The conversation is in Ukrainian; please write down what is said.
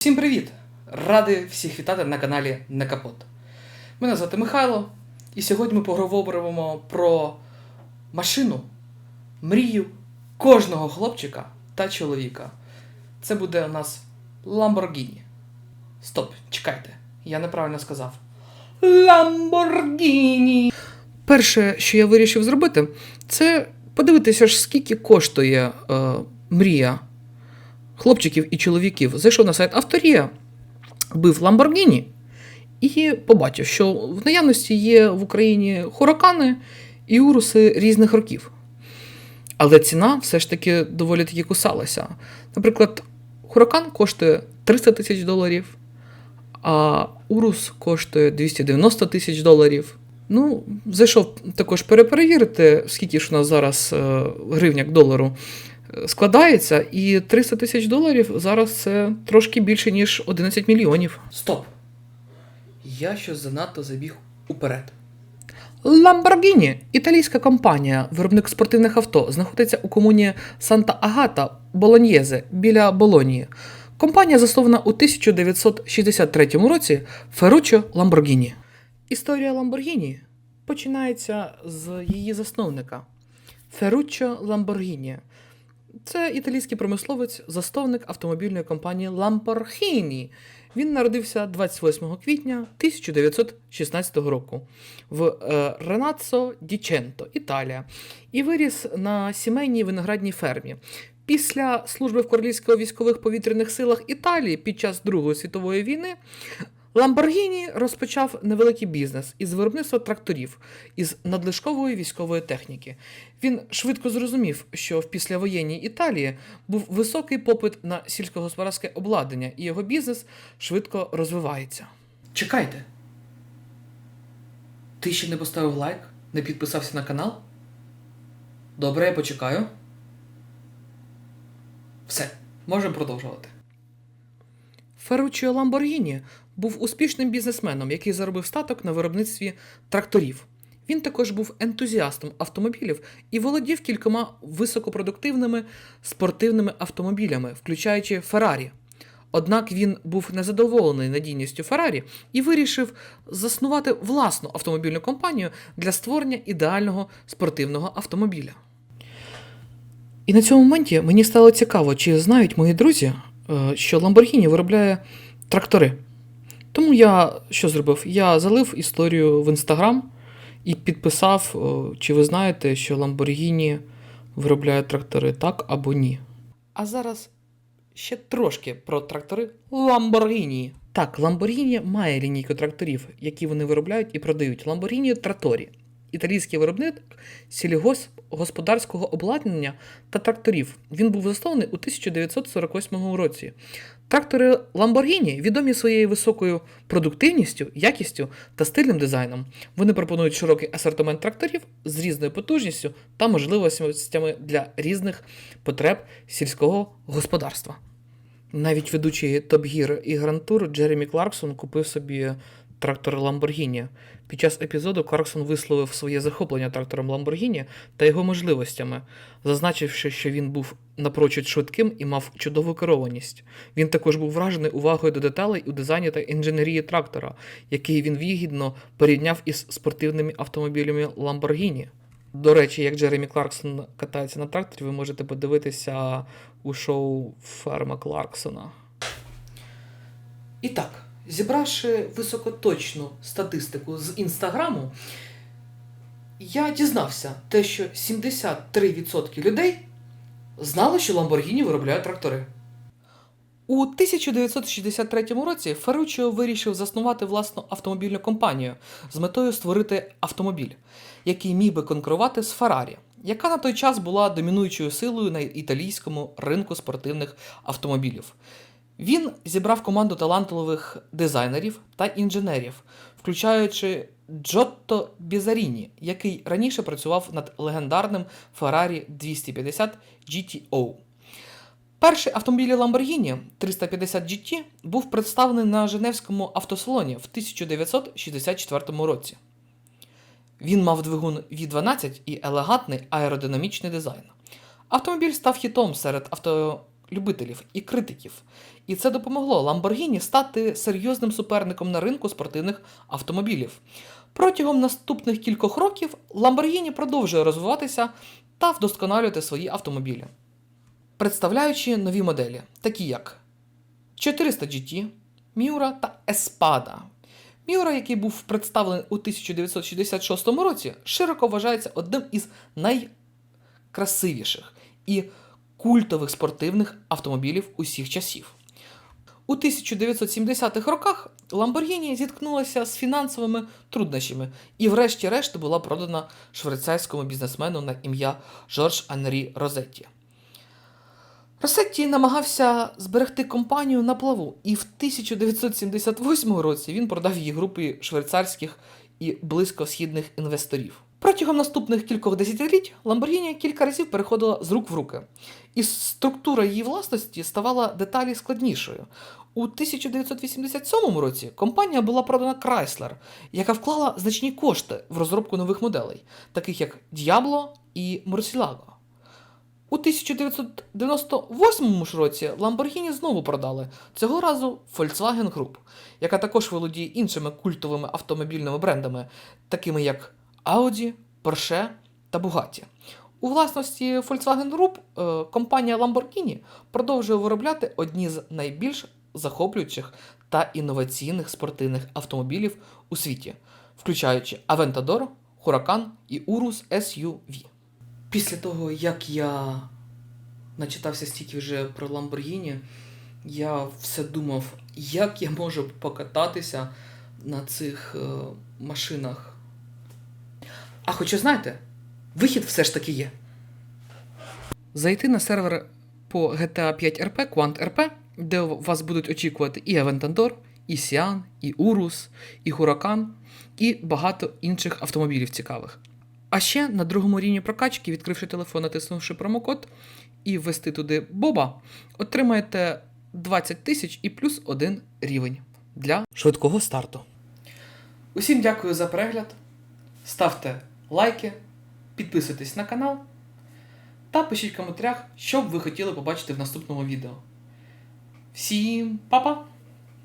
Всім привіт! Радий всіх вітати на каналі Не Капот. Мене звати Михайло, і сьогодні ми поговоримо про машину, мрію кожного хлопчика та чоловіка. Це буде у нас Lamborghini. Стоп, чекайте, я неправильно сказав. Lamborghini! Перше, що я вирішив зробити, це подивитися, ж, скільки коштує е, мрія хлопчиків і чоловіків. Зайшов на сайт Авторія, бив Lamborghini і побачив, що в наявності є в Україні хуракани і уруси різних років. Але ціна все ж таки доволі таки кусалася. Наприклад, хуракан коштує 300 тисяч доларів, а урус коштує 290 тисяч доларів. Ну, зайшов також переперевірити, скільки ж у нас зараз е, гривня к долару складається, і 300 тисяч доларів зараз це трошки більше, ніж 11 мільйонів. Стоп! Я щось занадто забіг уперед. Lamborghini – італійська компанія, виробник спортивних авто, знаходиться у комуні Санта-Агата Болоньєзе біля Болонії. Компанія заснована у 1963 році Ferruccio Lamborghini. Історія Lamborghini починається з її засновника Ferruccio Lamborghini. Це італійський промисловець, засновник автомобільної компанії Lamborghini. Він народився 28 квітня 1916 року в е, Ренацо Діченто, Італія, і виріс на сімейній виноградній фермі. Після служби в Королівсько-військових повітряних силах Італії під час Другої світової війни Ламборгіні розпочав невеликий бізнес із виробництва тракторів із надлишкової військової техніки. Він швидко зрозумів, що в післявоєнній Італії був високий попит на сільськогосподарське обладнання, і його бізнес швидко розвивається. Чекайте. Ти ще не поставив лайк, не підписався на канал? Добре, я почекаю. Все, можемо продовжувати. Ферруччо Ламборгіні був успішним бізнесменом, який заробив статок на виробництві тракторів. Він також був ентузіастом автомобілів і володів кількома високопродуктивними спортивними автомобілями, включаючи Феррарі. Однак він був незадоволений надійністю Феррарі і вирішив заснувати власну автомобільну компанію для створення ідеального спортивного автомобіля. І на цьому моменті мені стало цікаво, чи знають мої друзі, е, що Lamborghini виробляє трактори. Тому я що зробив? Я залив історію в інстаграм і підписав, е, чи ви знаєте, що Lamborghini виробляє трактори так або ні. А зараз ще трошки про трактори Lamborghini. Так, Lamborghini має лінійку тракторів, які вони виробляють і продають. Lamborghini Trattori. Італійський виробник сільгосподарського обладнання та тракторів. Він був заснований у 1948 році. Трактори Lamborghini відомі своєю високою продуктивністю, якістю та стильним дизайном. Вони пропонують широкий асортимент тракторів з різною потужністю та можливостями для різних потреб сільського господарства. Навіть ведучий топ-гір і грантур Джеремі Кларксон купив собі трактор Lamborghini. Під час епізоду Кларксон висловив своє захоплення трактором Lamborghini та його можливостями, зазначивши, що він був напрочуд швидким і мав чудову керованість. Він також був вражений увагою до деталей у дизайні та інженерії трактора, який він вигідно порівняв із спортивними автомобілями Lamborghini. До речі, як Джеремі Кларксон катається на тракторі, ви можете подивитися у шоу Ферма Кларксона. І так, зібравши високоточну статистику з інстаграму, я дізнався те, що 73% людей знали, що Lamborghini виробляє трактори. У 1963 році Ферруччо вирішив заснувати власну автомобільну компанію з метою створити автомобіль, який міг би конкурувати з Феррарі, яка на той час була домінуючою силою на італійському ринку спортивних автомобілів. Він зібрав команду талантливих дизайнерів та інженерів, включаючи Джотто Бізаріні, який раніше працював над легендарним Ferrari 250 GTO. Перший автомобіль Lamborghini 350 GT був представлений на Женевському автосалоні в 1964 році. Він мав двигун V12 і елегантний аеродинамічний дизайн. Автомобіль став хітом серед авто любителів і критиків. І це допомогло Lamborghini стати серйозним суперником на ринку спортивних автомобілів. Протягом наступних кількох років Lamborghini продовжує розвиватися та вдосконалювати свої автомобілі, представляючи нові моделі, такі як 400 GT, Miura та Espada. Miura, який був представлений у 1966 році, широко вважається одним із найкрасивіших і культових спортивних автомобілів усіх часів. У 1970-х роках Lamborghini зіткнулася з фінансовими труднощами і, врешті-решт, була продана швейцарському бізнесмену на ім'я Жорж Анрі Розетті. Росетті намагався зберегти компанію на плаву, і в 1978 році він продав її групі швейцарських і близькосхідних інвесторів. Протягом наступних кількох десятиліть Lamborghini кілька разів переходила з рук в руки, і структура її власності ставала деталі складнішою. У 1987 році компанія була продана Chrysler, яка вклала значні кошти в розробку нових моделей, таких як Diablo і Murcielago. У 1998 році Lamborghini знову продали, цього разу Volkswagen Group, яка також володіє іншими культовими автомобільними брендами, такими як Audi, Porsche та Bugatti. У власності Volkswagen Group е, компанія Lamborghini продовжує виробляти одні з найбільш захоплюючих та інноваційних спортивних автомобілів у світі, включаючи Aventador, Huracan і Urus SUV. Після того, як я начитався стільки вже про Lamborghini, я все думав, як я можу покататися на цих е, машинах. А хоча знаєте, вихід все ж таки є. Зайти на сервер по GTA 5 RP, Quant RP, де вас будуть очікувати і Aventador, і Sian, і Urus, і Huracan, і багато інших автомобілів цікавих. А ще на другому рівні прокачки, відкривши телефон, натиснувши промокод і ввести туди Боба, отримаєте 20 тисяч і плюс один рівень для швидкого старту. Усім дякую за перегляд. Ставте лайки, підписуйтесь на канал та пишіть в коментарях, що б ви хотіли побачити в наступному відео. Всім па-па!